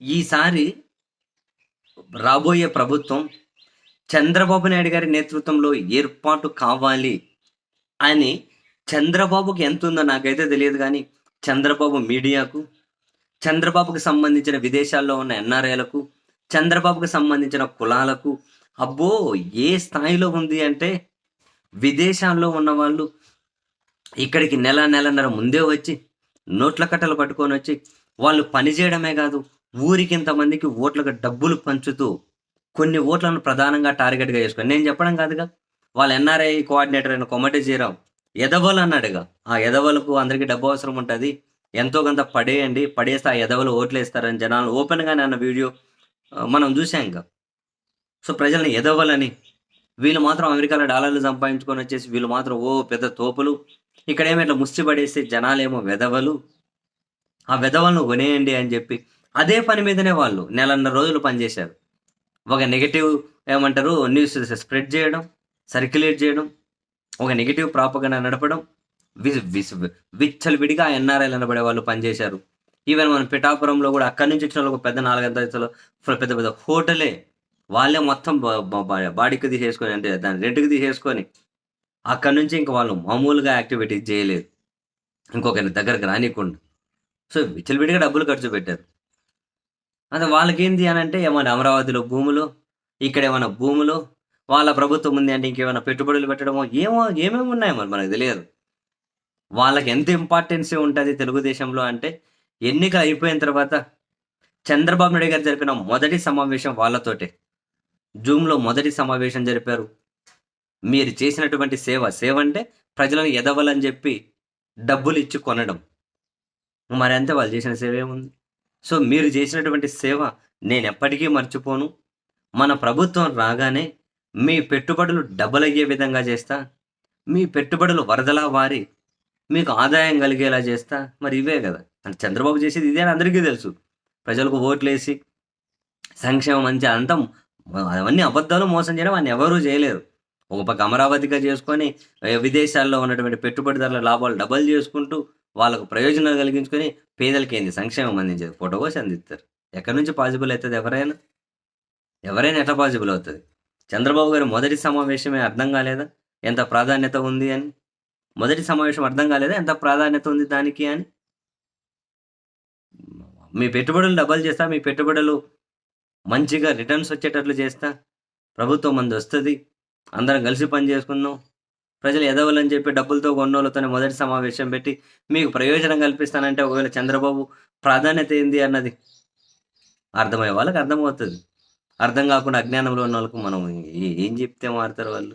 ఈసారి రాబోయే ప్రభుత్వం చంద్రబాబు నాయుడు గారి నేతృత్వంలో ఏర్పాటు కావాలి అని చంద్రబాబుకి ఎంత ఉందో నాకైతే తెలియదు కానీ చంద్రబాబు మీడియాకు చంద్రబాబుకు సంబంధించిన విదేశాల్లో ఉన్న ఎన్ఆర్ఐలకు చంద్రబాబుకు సంబంధించిన కులాలకు అబ్బో ఏ స్థాయిలో ఉంది అంటే విదేశాల్లో ఉన్న వాళ్ళు ఇక్కడికి నెల నెలన్నర ముందే వచ్చి నోట్ల కట్టలు పట్టుకొని వచ్చి వాళ్ళు పని చేయడమే కాదు ఊరికి ఇంతమందికి ఓట్లకు డబ్బులు పంచుతూ కొన్ని ఓట్లను ప్రధానంగా టార్గెట్గా చేసుకొని నేను చెప్పడం కాదుగా. వాళ్ళ ఎన్ఆర్ఐ కోఆర్డినేటర్ అయిన కొమ్మటి జీరావు ఎదవలు అన్నాడుగా. ఆ ఎదవలకు అందరికీ డబ్బు అవసరం ఉంటుంది. ఎంతో కొంత పడేయండి. పడేస్తే ఆ ఎదవలు ఓట్లు వేస్తారని జనాలు ఓపెన్గానే అన్న వీడియో మనం చూసాం ఇంకా. సో ప్రజల్ని ఎదవలని వీళ్ళు మాత్రం అమెరికాలో డాలర్లు సంపాదించుకొని వచ్చేసి వీళ్ళు మాత్రం ఓ పెద్ద తోపులు. ఇక్కడేమో ఇట్లా ముష్టి పడేసి జనాలేమో వెదవలు. ఆ వెదవలను కొనేయండి అని చెప్పి అదే పని మీదనే వాళ్ళు నెలన్నర రోజులు పనిచేశారు. ఒక నెగిటివ్ ఏమంటారు న్యూస్ స్ప్రెడ్ చేయడం సర్క్యులేట్ చేయడం ఒక నెగిటివ్ ప్రాపగండా నడపడం విస్ విస్- విచ్చలవిడిగా ఎన్ఆర్ఐలు అనబడే వాళ్ళు పనిచేశారు. ఈవెన్ మన పిఠాపురంలో కూడా అక్కడి నుంచి వచ్చిన వాళ్ళు ఒక పెద్ద నాలుగైదు పెద్ద పెద్ద హోటలే. వాళ్ళే మొత్తం బాడీకి తీసేసుకొని అంటే దాని రెంట్కి తీసేసుకొని అక్కడి నుంచి ఇంకా వాళ్ళు మామూలుగా యాక్టివిటీస్ చేయలేదు. ఇంకొకరి దగ్గరకు రానికుండా. సో విచ్చలవిడిగా డబ్బులు ఖర్చు పెట్టారు. అదే వాళ్ళకేంది అని అంటే ఏమైనా అమరావతిలో భూములు ఇక్కడ ఏమైనా భూములు వాళ్ళ ప్రభుత్వం ఉంది అంటే ఇంకేమైనా పెట్టుబడులు పెట్టడమో ఏమో ఏమేమి ఉన్నాయో మరి మనకు తెలియదు. వాళ్ళకి ఎంత ఇంపార్టెన్స్ ఉంటుంది తెలుగుదేశంలో అంటే ఎన్నిక అయిపోయిన తర్వాత చంద్రబాబు నాయుడు గారు జరిపిన మొదటి సమావేశం వాళ్ళతోటే. జూమ్లో మొదటి సమావేశం జరిపారు. మీరు చేసినటువంటి సేవ సేవ అంటే ప్రజలను ఎదవలని చెప్పి డబ్బులు ఇచ్చి కొనడం. మరి అంతే వాళ్ళు చేసిన సేవ ఏముంది? సో మీరు చేసినటువంటి సేవ నేను ఎప్పటికీ మర్చిపోను. మన ప్రభుత్వం రాగానే మీ పెట్టుబడులు డబుల్ అయ్యే విధంగా చేస్తా. మీ పెట్టుబడులు వరదలా వారి మీకు ఆదాయం కలిగేలా చేస్తా. మరి ఇవే కదా. అంటే చంద్రబాబు చేసేది ఇదే అని అందరికీ తెలుసు. ప్రజలకు ఓట్లేసి సంక్షేమం మంచి అంతా అవన్నీ అబద్ధాలు మోసం చేయడం అని ఎవరూ చేయలేరు. ఒక పక్క అమరావతిగా చేసుకొని విదేశాల్లో ఉన్నటువంటి పెట్టుబడిదారుల లాభాలు డబల్ చేసుకుంటూ వాళ్ళకు ప్రయోజనాలు కలిగించుకొని పేదలకి ఏంది? సంక్షేమం అందించేది. ఫోటో కోసి అందిస్తారు. ఎక్కడి నుంచి పాసిబుల్ అవుతుంది ఎవరైనా? ఎవరైనా ఎట్లా పాసిబుల్ అవుతుంది? చంద్రబాబు గారి మొదటి సమావేశమే అర్థం కాలేదా? ఎంత ప్రాధాన్యత ఉంది అని? మొదటి సమావేశం అర్థం కాలేదా? ఎంత ప్రాధాన్యత ఉంది దానికి అని? మీ పెట్టుబడులు డబల్ చేస్తా మీ పెట్టుబడులు మంచిగా రిటర్న్స్ వచ్చేటట్లు చేస్తా. ప్రభుత్వం మంది వస్తుంది. అందరం కలిసి పని చేసుకుందాం. ప్రజలు ఎదవలని చెప్పి డబ్బులతో కొన్నోళ్ళతోనే మొదటి సమావేశం పెట్టి మీకు ప్రయోజనం కల్పిస్తానంటే ఒకవేళ చంద్రబాబు ప్రాధాన్యత ఏంది అన్నది? అర్థమయ్యే వాళ్ళకి అర్థమవుతుంది. అర్థం కాకుండా అజ్ఞానంలో ఉన్న వాళ్ళకు మనం ఏం చెప్తే మారుతారు వాళ్ళు?